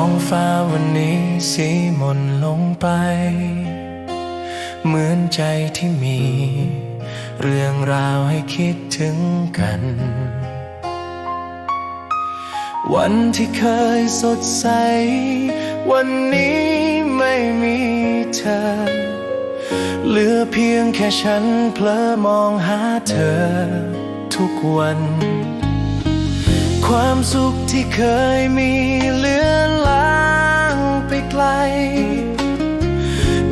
องฟ้าวันนี้สีหมนลงไป เหมือนใจที่มี เรื่องราวให้คิดถึงกัน วันที่เคยสดใส วันนี้ไม่มีเธอ เหลือเพียงแค่ฉันเพลอมองหาเธอ ทุกวัน ความสุขที่เคยมีเลือนลางไปไกล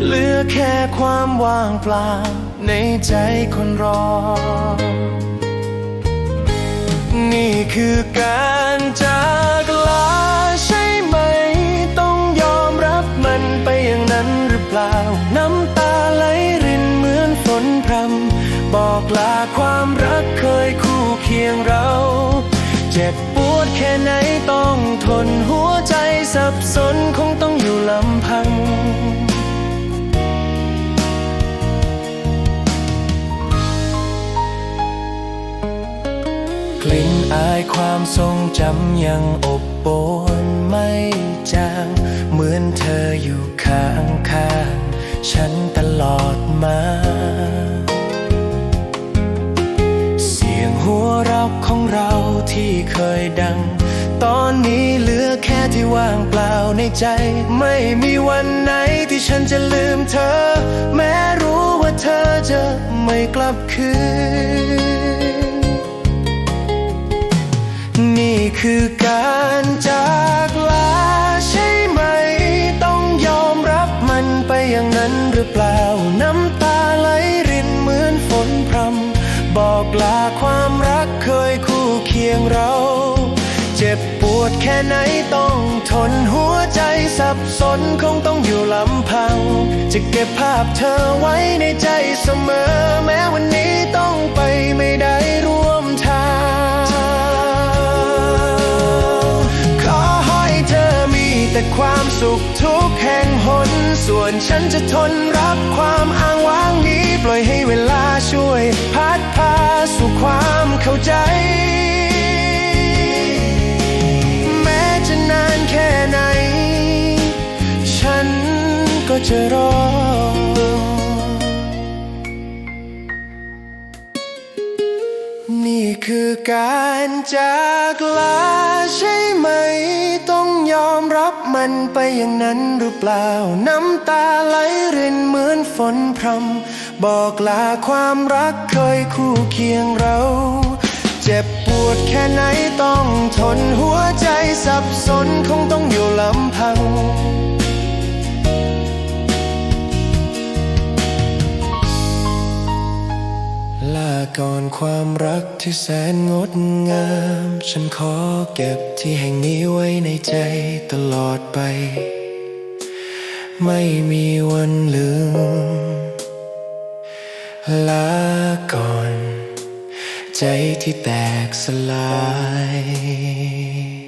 เหลือแค่ความว่างเปล่าในใจคนรอ นี่คือการจากลาใช่ไหม ต้องยอมรับมันไปอย่างนั้นหรือเปล่า น้ำตาไหลรินเหมือนฝนพรำบอกลาความรักเคยคู่เคียงเรา เจ็บปวดแค่ไหนต้องทนหัวใจสับสนคงต้องอยู่ลำพัง กลิ่นอายความทรงจำยังอบโอนไม่จางเหมือนเธออยู่ข้างข้างๆฉันตลอดมาเสียงหัวเราะของเรา ที่เคยดัง ตอนนี้เหลือแค่ที่ว่างเปล่าในใจ ไม่มีวันไหนที่ฉันจะลืมเธอ แม้รู้ว่าเธอจะไม่กลับคืน นี่คือการ เคียงเรา เจ็บปวดแค่ไหนต้องทนหัวใจสับสนคงต้องอยู่ลำพัง จะเก็บภาพเธอไว้ในใจเสมอ แม้วันนี้ต้องไปไม่ได้ร่วมทาง ขอให้เธอมีแต่ความสุขทุกแห่งหน ส่วนฉันจะทนรับความอ้างว้างนี้ ปล่อยให้เวลาช่วย พัดพาสู่ความเข้าใจ จะรอ นี่คือการจากลาใช่ไหม ต้องยอมรับมันไปอย่างนั้นหรือเปล่า น้ำตาไหลรินเหมือนฝนพรำบอกลาความรักเคยคู่เคียงเราเจ็บปวดแค่ไหนต้องทนหัวใจสับสนคงต้องอยู่ลำพัง ก่อนความรักที่แสนงดงาม ฉันขอเก็บที่แห่งนี้ไว้ในใจตลอดไป ไม่มีวันลืม ลาก่อน ใจที่แตกสลาย